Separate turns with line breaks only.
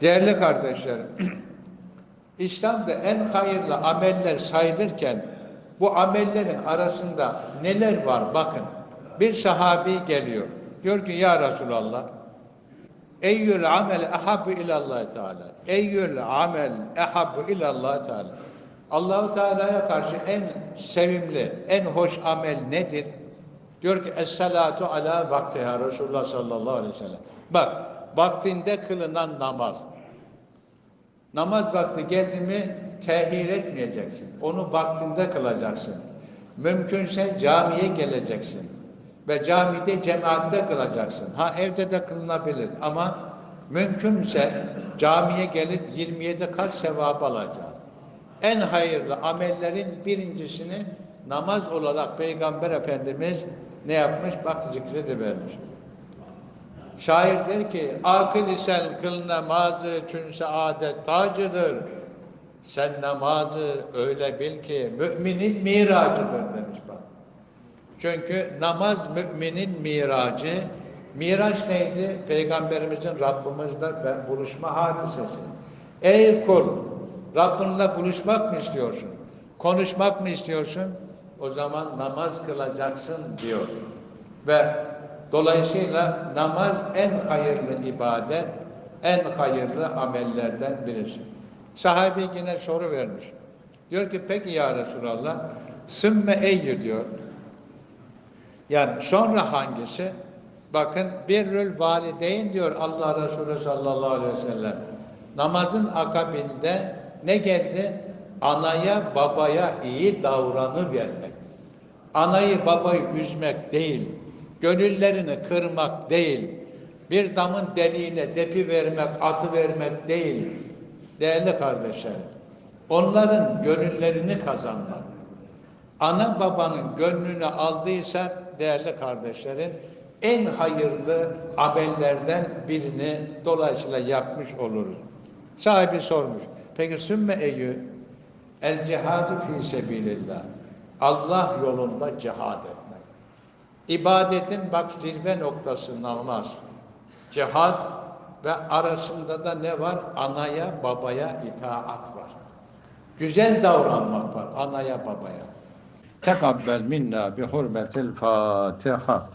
Değerli kardeşlerim, İslam'da en hayırlı ameller sayılırken bu amellerin arasında neler var bakın. Bir sahabi geliyor. Diyor ki ya Resulallah Eyyül amel ehabbu ilallah Teala. Eyyül amel ehabbu ilallah Teala. Allahu Teala'ya karşı en sevimli, en hoş amel nedir? Diyor ki es-salatu ala vaktiha Resulullah sallallahu aleyhi ve sellem. Bak, vaktinde kılınan namaz. Namaz vakti geldi mi tehir etmeyeceksin. Onu vaktinde kılacaksın. Mümkünse camiye geleceksin. Ve camide cemaatte kılacaksın. Ha evde de kılınabilir ama mümkünse camiye gelip 27 kat sevap alacaksın. En hayırlı amellerin birincisini namaz olarak Peygamber Efendimiz ne yapmış? Bak zikredivermiş. Şair der ki, akıl isen kıl namazı çünse adet tacıdır. Sen namazı öyle bil ki müminin miracıdır demiş bak. Çünkü namaz müminin miracı. Miraç neydi? Peygamberimizin Rabbimizle buluşma hadisesi. Ey kul, Rabbinle buluşmak mı istiyorsun? Konuşmak mı istiyorsun? O zaman namaz kılacaksın diyor. Ve dolayısıyla namaz en hayırlı ibadet, en hayırlı amellerden birisi. Sahabe yine soru vermiş. Diyor ki peki ya Resulallah, sümme eyyü diyor. Yani sonra hangisi? Bakın birrül valideyn diyor Allah Resulü sallallahu aleyhi ve sellem. Namazın akabinde ne geldi? Anaya babaya iyi davranı vermek. Anayı babayı üzmek değil, gönüllerini kırmak değil, bir damın deliğine depi vermek, atı vermek değil. Değerli kardeşlerim, onların gönüllerini kazanmak. Ana babanın gönlünü aldıysa değerli kardeşlerim en hayırlı amellerden birini dolayısıyla yapmış oluruz. Sahibi sormuş. Peki sümme eyyü el cihadu fi sebilillah. Allah yolunda cihad etmek. İbadetin bak zirve noktası namaz. Cihad ve arasında da ne var? Anaya babaya itaat var. Güzel davranmak var anaya babaya. Tekabbel minna bi hurmetil Fatiha.